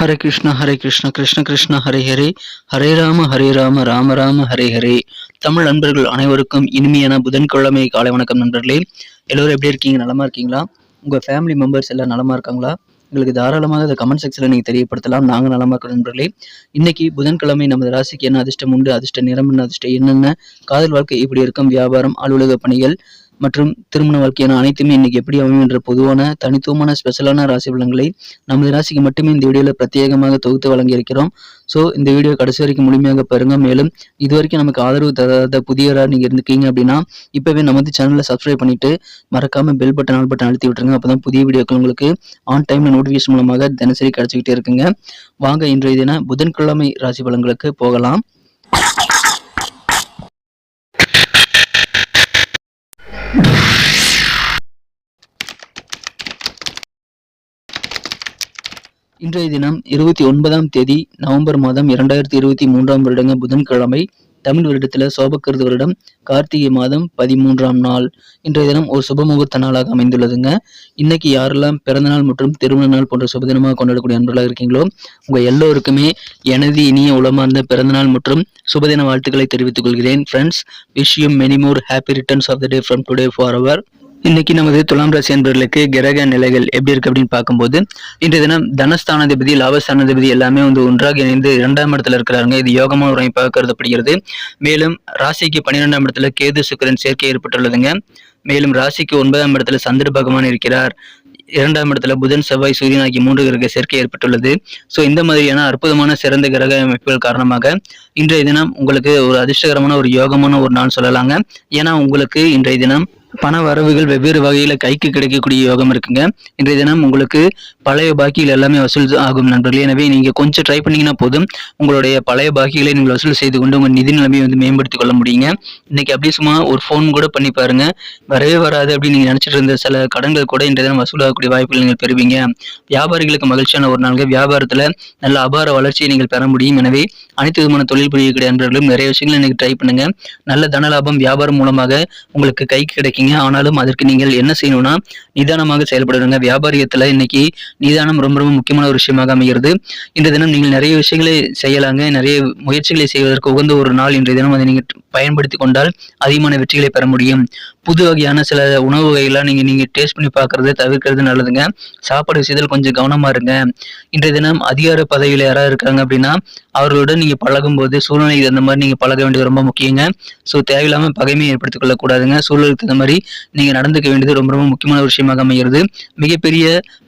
ஹரே கிருஷ்ணா ஹரே கிருஷ்ணா கிருஷ்ண கிருஷ்ண ஹரே ஹரே. ஹரே ராம ஹரே ராம ராம ராம ஹரே ஹரே. தமிழ் நண்பர்கள் அனைவருக்கும் இனிமையான புதன்கிழமை காலை வணக்கம் நண்பர்களே. எல்லோரும் எப்படி இருக்கீங்க? நலமா இருக்கீங்களா? உங்கள் ஃபேமிலி மெம்பர்ஸ் எல்லாம் நலமா இருக்காங்களா? எங்களுக்கு தாராளமாக அதை கமெண்ட் செக்ஷனில் நீங்கள் தெரியப்படுத்தலாம். நாங்கள் நலமாக இருக்கிறோம் நண்பர்களே. இன்னைக்கு புதன்கிழமை நமது ராசிக்கு என்ன அதிர்ஷ்டம் உண்டு? அதிர்ஷ்ட நிறம் என்ன? அதிர்ஷ்டம் என்னென்ன காதல் வாழ்க்கை இப்படி இருக்கும்? வியாபாரம் அலுவலக பணிகள் மற்றும் திருமண வாழ்க்கையான அனைத்துமே இன்னைக்கு எப்படி அமையும் என்ற பொதுவான தனித்துவமான ஸ்பெஷலான ராசி பலன்களை நமது ராசிக்கு மட்டுமே இந்த வீடியோவில் பிரத்யேகமாக தொகுத்து வழங்கியிருக்கிறோம் ஸோ இந்த வீடியோ கடைசி வரைக்கும் முழுமையாக பாருங்க. மேலும் இது வரைக்கும் நமக்கு ஆதரவு தராத புதியவராக நீங்கள் இருந்துக்கீங்க அப்படின்னா இப்போவே நமது சேனலை சப்ஸ்கிரைப் பண்ணிட்டு மறக்காம பெல் பட்டன் ஆல் பட்டன் அழுத்தி விட்டுருங்க. அப்பதான் புதிய வீடியோக்கள் உங்களுக்கு ஆன் டைம்ல நோட்டிஃபிகேஷன் மூலமாக தினசரி கிடைச்சிக்கிட்டே இருக்குங்க. வாங்க இன்றைய தின புதன்கிழமை ராசி பலன்களுக்கு போகலாம். இன்றைய தினம் இருபத்தி ஒன்பதாம் தேதி நவம்பர் மாதம் இரண்டாயிரத்தி இருபத்தி மூன்றாம் வருடங்க புதன்கிழமை தமிழ் வருடத்தில் சோபக்கிருது வருடம் கார்த்திகை மாதம் பதிமூன்றாம் நாள். இன்றைய தினம் ஒரு சுபமுகூர்த்த நாளாக அமைந்துள்ளதுங்க. இன்னைக்கு யாரெல்லாம் பிறந்தநாள் மற்றும் திருமண நாள் போன்ற சுபதினமாக கொண்டாடக்கூடிய அன்பர்களாக இருக்கீங்களோ உங்கள் எல்லோருக்குமே எனது இனிய உளமார்ந்த பிறந்தநாள் மற்றும் சுபதின வாழ்த்துக்களை தெரிவித்துக் கொள்கிறேன். Friends wish you many more happy returns of the day from today for our இன்னைக்கு நமது துலாம் ராசி என்பவர்களுக்கு கிரக நிலைகள் எப்படி இருக்கு அப்படின்னு பார்க்கும்போது இன்றைய தினம் தனஸ்தானாதிபதி லாபஸ்தானாதிபதி எல்லாமே வந்து ஒன்றாக இணைந்து இரண்டாம் இடத்துல இருக்கிறாங்க இது யோகமான ஒரு அமைப்பாக கருதப்படுகிறது மேலும் ராசிக்கு பன்னிரெண்டாம் இடத்துல கேது சுக்கரன் சேர்க்கை ஏற்பட்டுள்ளதுங்க. மேலும் ராசிக்கு ஒன்பதாம் இடத்துல சந்திர பகவான் இருக்கிறார். இரண்டாம் இடத்துல புதன் செவ்வாய் சூரியன் ஆகிய மூன்று கிரக சேர்க்கை ஏற்பட்டுள்ளது. ஸோ இந்த மாதிரியான அற்புதமான சிறந்த கிரக அமைப்புகள் காரணமாக இன்றைய தினம் உங்களுக்கு ஒரு அதிர்ஷ்டகரமான ஒரு யோகமான ஒரு நாள் சொல்லலாங்க. ஏன்னா உங்களுக்கு இன்றைய தினம் பண வரவுகள் வெவ்வேறு வகையில் கைக்கு கிடைக்கக்கூடிய யோகம் இருக்குங்க. இன்றைய தினம் உங்களுக்கு பழைய பாக்கியில் எல்லாமே வசூல் ஆகும் நண்பர்களே. எனவே நீங்கள் கொஞ்சம் ட்ரை பண்ணீங்கன்னா போதும். உங்களுடைய பழைய பாக்கிகளை நீங்கள் வசூல் செய்து கொண்டு உங்கள் நிதி நிலைமையை வந்து மேம்படுத்திக் கொள்ள முடியுங்க. இன்னைக்கு அப்படியே சும்மா ஒரு ஃபோன் கூட பண்ணி பாருங்க. வரவே வராது அப்படின்னு நீங்கள் நினச்சிட்டு இருந்த சில கடன்கள் கூட இன்றைய தினம் வசூலாகக்கூடிய வாய்ப்புகள் நீங்கள் பெறுவீங்க. வியாபாரிகளுக்கு மகிழ்ச்சியான ஒரு நாள்கள் வியாபாரத்தில் நல்ல அபார வளர்ச்சியை நீங்கள் பெற முடியும். எனவே அனைத்து விதமான தொழில் புரியக்கூடிய நண்பர்களும் நிறைய விஷயங்களை இன்னைக்கு ட்ரை பண்ணுங்க. நல்ல தன லாபம் வியாபாரம் மூலமாக உங்களுக்கு கைக்கு இருக்கீங்க. ஆனாலும் அதற்கு நீங்கள் என்ன செய்யணும்னா நிதானமாக செயல்படுங்க. வியாபாரியத்துல இன்னைக்கு நிதானம் ரொம்ப ரொம்ப முக்கியமான ஒரு விஷயமாக அமைகிறது. இன்றைய தினம் நீங்கள் நிறைய விஷயங்களை செய்யலாங்க. நிறைய முயற்சிகளை செய்வதற்கு உகந்த ஒரு நாள் இன்றைய தினம். அதை நீங்கள் பயன்படுத்தி கொண்டால் அதிகமான வெற்றிகளை பெற முடியும். புது வகையான சில உணவு வகைகள்லாம் நீங்க நீங்க டேஸ்ட் பண்ணி பார்க்குறது தவிர்க்கிறது நல்லதுங்க. சாப்பாடு விஷயத்தில் கொஞ்சம் கவனமா இருங்க. இன்றைய தினம் அதிகார பதவியில் யாராவது இருக்காங்க அப்படின்னா அவர்களுடன் நீங்க பழகும்போது சூழ்நிலைக்கு சூழ்நிலை மாதிரி நீங்க பழக வேண்டியது ரொம்ப முக்கியங்க. ஸோ தேவையில்லாம பகைமையை ஏற்படுத்திக் கொள்ளக்கூடாதுங்க. சூழலுக்கு தகுந்த மாதிரி நீங்க நடந்துக்க வேண்டியது ரொம்ப ரொம்ப முக்கியமான விஷயமாக அமைகிறது. மிகப்பெரிய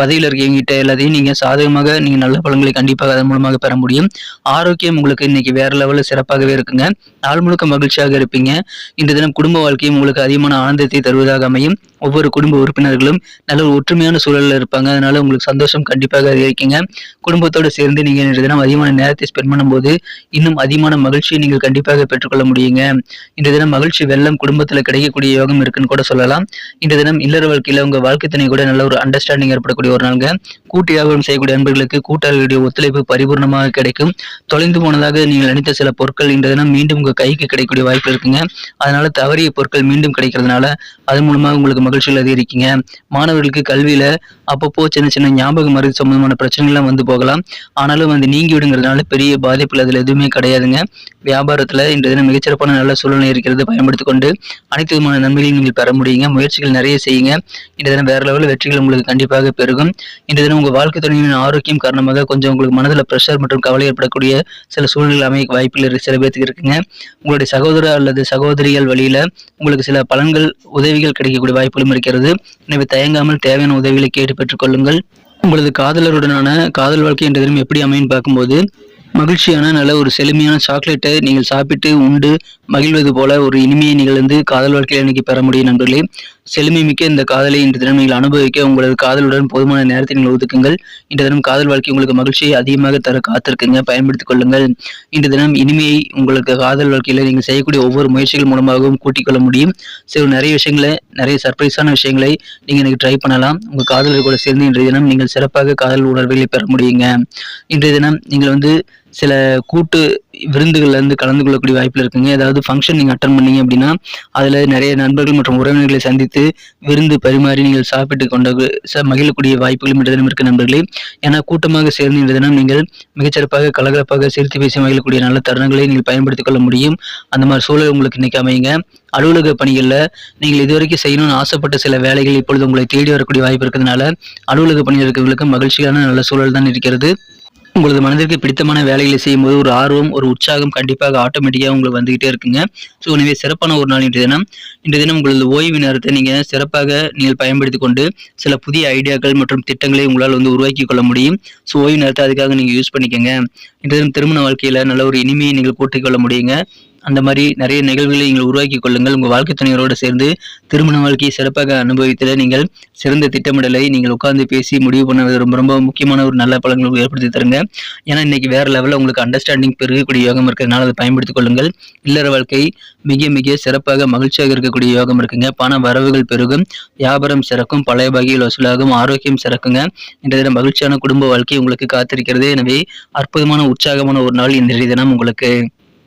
பதவியில் இருக்கவங்கிட்ட எல்லாத்தையும் நீங்க சாதகமாக நீங்க நல்ல பலன்களை கண்டிப்பாக அதன் மூலமாக பெற முடியும். ஆரோக்கியம் உங்களுக்கு இன்னைக்கு வேற லெவலில் சிறப்பாகவே இருக்குங்க. நாள் முழுக்க மகிழ்ச்சி மகிழ்ச்சியாக இருப்பீங்க. இன்று தினம் குடும்ப வாழ்க்கையும் உங்களுக்கு அதிகமான ஆனந்தத்தை தருவதாக அமையும். ஒவ்வொரு குடும்ப உறுப்பினர்களும் நல்ல ஒரு ஒற்றுமையான சூழலில் இருப்பாங்க. அதனால உங்களுக்கு சந்தோஷம் கண்டிப்பாக அதிகரிக்குங்க. குடும்பத்தோடு சேர்ந்து நீங்கள் இன்று தினம் அதிகமான நேரத்தை ஸ்பெண்ட் பண்ணும்போது இன்னும் அதிகமான மகிழ்ச்சியை நீங்கள் கண்டிப்பாக பெற்றுக்கொள்ள முடியுங்க. இன்று தினம் மகிழ்ச்சி வெள்ளம் குடும்பத்தில் கிடைக்கக்கூடிய யோகம் இருக்குன்னு கூட சொல்லலாம். இன்று தினம் இல்லற வாழ்க்கையில் உங்கள் வாழ்க்கை துணை கூட நல்ல ஒரு அண்டர்ஸ்டாண்டிங் ஏற்படக்கூடிய ஒரு நாளுங்க. கூட்டு வியாபாரம் செய்யக்கூடிய அன்பர்களுக்கு கூட்டாளிகளுடைய ஒத்துழைப்பு பரிபூர்ணமாக கிடைக்கும். தொலைந்து போனதாக நீங்கள் நினைத்த சில பொருட்கள் இன்று தினம் மீண்டும் உங்கள் கைக்கு கிடைக்கக்கூடிய வாய்ப்பு இருக்குங்க. அதனால தவறிய பொருட்கள் மீண்டும் கிடைக்கிறதுனால அது மூலமாக உங்களுக்கு மகிழ்ச்சியில் அதிகரிக்கீங்க மாணவர்களுக்கு கல்வியில அப்பப்போ சின்ன சின்ன ஞாபக மருந்து சம்பந்தமான பிரச்சனைகள்லாம் வந்து போகலாம். ஆனாலும் வந்து நீங்கி விடுங்கிறதுனால பெரிய பாதிப்புகள் அதில் எதுவுமே கிடையாதுங்க. வியாபாரத்தில் இன்று தினம் மிகச்சிறப்பான நல்ல சூழ்நிலை இருக்கிறது. பயன்படுத்தி கொண்டு அனைத்து விதமான நன்மைகளையும் நீங்கள் பெற முடியுங்க. முயற்சிகள் நிறைய செய்யுங்க. இன்று தினம் வேற லெவலில் வெற்றிகள் உங்களுக்கு கண்டிப்பாக பெருகும். இன்று தினம் உங்கள் வாழ்க்கை துணையின் ஆரோக்கியம் காரணமாக கொஞ்சம் உங்களுக்கு மனதில் ப்ரெஷர் மற்றும் கவலை ஏற்படக்கூடிய சில சூழ்நிலை அமைய வாய்ப்பில் சில பேர்த்துக்கு இருக்குங்க. உங்களுடைய சகோதரர் அல்லது சகோதரிகள் வழியில் உங்களுக்கு சில பலன்கள் உதவிகள் கிடைக்கக்கூடிய வாய்ப்பு வாய்ப்புகளும் இருக்கிறது எனவே தயங்காமல் தேவையான உதவிகளை கேட்டு பெற்றுக்கொள்ளுங்கள். உங்களது காதலருடனான காதல் வாழ்க்கை என்ற தினம் எப்படி அமையும் பார்க்கும்போது மகிழ்ச்சியான நல்ல ஒரு செழுமையான சாக்லேட்டை நீங்கள் சாப்பிட்டு உண்டு மகிழ்வது போல ஒரு இனிமையை நிகழ்ந்து காதல் வாழ்க்கையில் இன்னைக்கு பெற முடியும் நண்பர்களே. செழுமை மிக்க இந்த காதலை இன்று தினம் நீங்கள் அனுபவிக்க உங்களது காதலுடன் போதுமான நேரத்தை நீங்கள் ஒதுக்குங்கள். இன்று தினம் காதல் வாழ்க்கை உங்களுக்கு மகிழ்ச்சியை அதிகமாக தர காத்திருக்குங்க. பயன்படுத்திக் கொள்ளுங்கள். இன்று தினம் இனிமையை உங்களுக்கு காதல் வாழ்க்கையில் நீங்கள் செய்யக்கூடிய ஒவ்வொரு முயற்சிகள் மூலமாகவும் கூட்டிக் கொள்ள முடியும். சில நிறைய விஷயங்களை நிறைய சர்ப்ரைஸான விஷயங்களை நீங்கள் எனக்கு ட்ரை பண்ணலாம். உங்கள் காதலர் கூட சேர்ந்து இன்றைய தினம் நீங்கள் சிறப்பாக காதல் உணர்வுகளை பெற முடியுங்க. இன்றைய தினம் நீங்கள் வந்து சில கூட்டு விருந்துகள்ல இருந்து கலந்து கொள்ளக்கூடிய வாய்ப்புல இருக்குங்க. ஏதாவது ஃபங்க்ஷன் நீங்க அட்டன் பண்ணீங்க அப்படின்னா அதுல நிறைய நண்பர்கள் மற்றும் உறவினர்களை சந்தித்து விருந்து பரிமாறி நீங்கள் சாப்பிட்டு கொண்ட ச- மகிழக்கூடிய வாய்ப்புகளும் இன்றைய இருக்க நண்பர்களே. ஏன்னா கூட்டமாக சேர்ந்து இன்றைய தினம் நீங்கள் மிகச்சிறப்பாக கலகலப்பாக சிரித்து பேசி மகிழக்கூடிய நல்ல தருணங்களை நீங்கள் பயன்படுத்திக் கொள்ள முடியும். அந்த மாதிரி சூழல் உங்களுக்கு இன்னைக்கு அமையுங்க. அலுவலக பணிகளில் நீங்கள் இதுவரைக்கும் செய்யணும்னு ஆசைப்பட்ட சில வேலைகள் இப்பொழுது உங்களை தேடி வரக்கூடிய வாய்ப்பு இருக்கிறதுனால அலுவலக பணியில் இருக்கிறவர்களுக்கு மகிழ்ச்சியான நல்ல சூழல் தான் இருக்கிறது. உங்களது மனதிற்கு பிடித்தமான வேலைகளை செய்யும்போது ஒரு ஆர்வம் ஒரு உற்சாகம் கண்டிப்பாக ஆட்டோமேட்டிக்காக உங்களுக்கு வந்துகிட்டே இருக்குங்க. ஸோ எனவே சிறப்பான ஒரு நாள் இன்றைய தினம். இன்றைய தினம் உங்களது ஓய்வு நேரத்தை நீங்கள் சிறப்பாக நீங்கள் பயன்படுத்தி கொண்டு சில புதிய ஐடியாக்கள் மற்றும் திட்டங்களை உங்களால் வந்து உருவாக்கி கொள்ள முடியும். ஸோ ஓய்வு நேரத்தை அதுக்காக நீங்கள் யூஸ் பண்ணிக்கோங்க. இன்றைய தினம் திருமண வாழ்க்கையில் நல்ல ஒரு இனிமையை நீங்கள் கூட்டிக் கொள்ள முடியுங்க. அந்த மாதிரி நிறைய நிகழ்வுகளை நீங்கள் உருவாக்கி கொள்ளுங்கள். உங்கள் வாழ்க்கை துணையரோடு சேர்ந்து திருமண வாழ்க்கையை சிறப்பாக அனுபவித்தல நீங்கள் சிறந்த திட்டமிடலை நீங்கள் உட்கார்ந்து பேசி முடிவு பண்ணது ரொம்ப ரொம்ப முக்கியமான ஒரு நல்ல பலன்களை ஏற்படுத்தி தருங்க. ஏன்னா இன்னைக்கு வேற லெவலில் உங்களுக்கு அண்டர்ஸ்டாண்டிங் பெருகக்கூடிய யோகம் இருக்கிறதுனால அதை பயன்படுத்திக் கொள்ளுங்கள். இல்லற வாழ்க்கை மிக மிக சிறப்பாக மகிழ்ச்சியாக இருக்கக்கூடிய யோகம் இருக்குங்க. பண வரவுகள் பெருகும். வியாபாரம் சிறக்கும். பழைய வகையில் வசூலாகும். ஆரோக்கியம் சிறக்குங்க. இன்றைய தினம் மகிழ்ச்சியான குடும்ப வாழ்க்கை உங்களுக்கு காத்திருக்கிறது. எனவே அற்புதமான உற்சாகமான ஒரு நாள் இன்றைய தினம் உங்களுக்கு.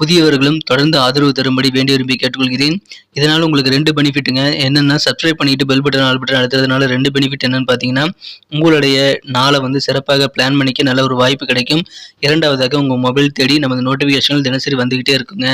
புதியவர்களும் தொடர்ந்து ஆதரவு தரும்படி வேண்டி விரும்பி கேட்டுக்கொள்கிறேன். இதனால் உங்களுக்கு ரெண்டு பெனிஃபிட்டுங்க. என்னென்னா சப்ஸ்கிரைப் பண்ணிட்டு பெல் பட்டன் ஆல் பட்டன் அழுத்துறதுனால ரெண்டு பெனிஃபிட் என்னன்னு பார்த்தீங்கன்னா உங்களுடைய நாளை வந்து சிறப்பாக பிளான் பண்ணிக்க நல்ல ஒரு வாய்ப்பு கிடைக்கும். இரண்டாவதாக உங்கள் மொபைல் தேடி நமது நோட்டிஃபிகேஷன்கள் தினசரி வந்துக்கிட்டே இருக்குங்க.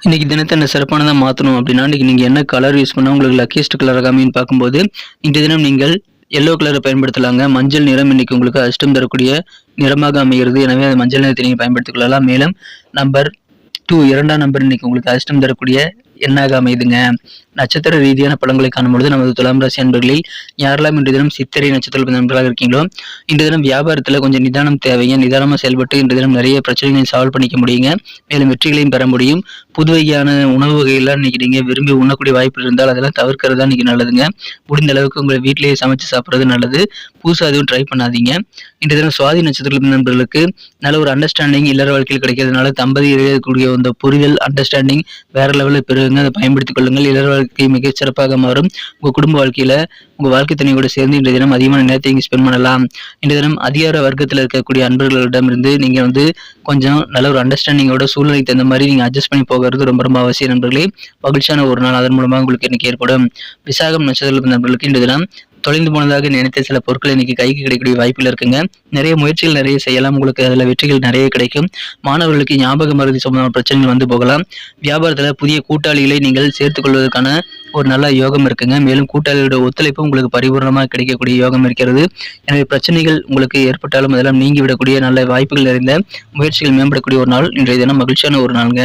இன்றைக்கி தினத்தை என்ன சிறப்பானதாக மாற்றணும் அப்படின்னா இன்றைக்கி நீங்கள் என்ன கலர் யூஸ் பண்ணால் உங்களுக்கு லக்கியஸ்ட் கலர் ஆகாமின்னு பார்க்கும்போது இன்றைய தினம் நீங்கள் எல்லோ கலரை பயன்படுத்தலாங்க. மஞ்சள் நிறம் இன்னைக்கு உங்களுக்கு அஷ்டம் தரக்கூடிய நிறமாக அமைகிறது. எனவே அந்த மஞ்சள் நிறத்தை நீங்கள் பயன்படுத்திக் கொள்ளலாம். மேலும் நம்பர் டூ இரண்டாம் நம்பர் இன்னைக்கு உங்களுக்கு அதிர்ஷ்டம் தரக்கூடிய எண்ணாக அமைதுங்க? நட்சத்திர ரீதியான பழங்களை காணும்பொழுது நமது துலாம் ராசி அன்பர்களில் யாரெல்லாம் இன்று தினம் சித்திரை நட்சத்திர நண்பர்களாக இருக்கீங்களோ இன்று தினம் வியாபாரத்தில் கொஞ்சம் நிதானம் தேவைங்க. நிதானமாக செயல்பட்டு இன்று தினம் நிறைய பிரச்சனைகளை சால்வ் பண்ணிக்க முடியுங்க. மேலும் வெற்றிகளையும் பெற முடியும். புது வகையான உணவு வகைகள்லாம் இன்னைக்கு நீங்கள் விரும்பி உண்ணக்கூடிய வாய்ப்பு இருந்தால் அதெல்லாம் தவிர்க்கிறது தான் இன்னைக்கு நல்லதுங்க. முடிந்த அளவுக்கு உங்களை வீட்டிலேயே சமைச்சு சாப்பிட்றது நல்லது. புதுசாக எதுவும் ட்ரை பண்ணாதீங்க. இன்று தினம் சுவாதி நட்சத்திர நண்பர்களுக்கு நல்ல ஒரு அண்டர்ஸ்டாண்டிங் இல்லற வாழ்க்கையில் கிடைக்கிறதுனால தம்பதி இருக்கக்கூடிய அந்த புரிதல் அண்டர்ஸ்டாண்டிங் வேற லெவலில் பெறுங்க அதை பயன்படுத்திக் கொள்ளுங்கள். இல்லற வாழ்க்கை மிகச் சிறப்பாக மாறும். உங்க குடும்ப வாழ்க்கையில உங்க வாழ்க்கை துணையோட சேர்ந்து இன்றைய தினம் அதிகமான நேரத்தை இங்கே ஸ்பெண்ட் பண்ணலாம். இன்றைய தினம் அதிகார வர்க்கத்தில் இருக்கக்கூடிய அன்பர்களிடமிருந்து நீங்க வந்து கொஞ்சம் நல்ல ஒரு அண்டர்ஸ்டாண்டிங்கோட சூழ்நிலைக்கு தகுந்த மாதிரி நீங்க அட்ஜஸ்ட் பண்ணி போகிறது ரொம்ப ரொம்ப அவசியம் நண்பர்களே. மகிழ்ச்சியான ஒரு நாள் அதன் மூலமாக உங்களுக்கு இன்னைக்கு ஏற்படும். விசாகம் நட்சத்திர நண்பர்களுக்கு இன்றைய தினம் தொலைந்து போனதாக நினைத்த சில பொருட்கள் இன்னைக்கு கைக்கு கிடைக்கக்கூடிய வாய்ப்புகள் இருக்குங்க. நிறைய முயற்சிகள் நிறைய செய்யலாம். உங்களுக்கு அதில் வெற்றிகள் நிறைய கிடைக்கும். மாணவர்களுக்கு ஞாபக மருதி சம்பந்தமான பிரச்சனைகள் வந்து போகலாம். வியாபாரத்தில் புதிய கூட்டாளிகளை நீங்கள் சேர்த்துக்கொள்வதற்கான ஒரு நல்ல யோகம் இருக்குங்க. மேலும் கூட்டாளிகளோட ஒத்துழைப்பு உங்களுக்கு பரிபூர்ணமாக கிடைக்கக்கூடிய யோகம் இருக்கிறது. எனவே பிரச்சனைகள் உங்களுக்கு ஏற்பட்டாலும் அதெல்லாம் நீங்கிவிடக்கூடிய நல்ல வாய்ப்புகள் நிறைந்த முயற்சிகள் மேம்படக்கூடிய ஒரு நாள். இன்றைய தினம் மகிழ்ச்சியான ஒரு நாளுங்க.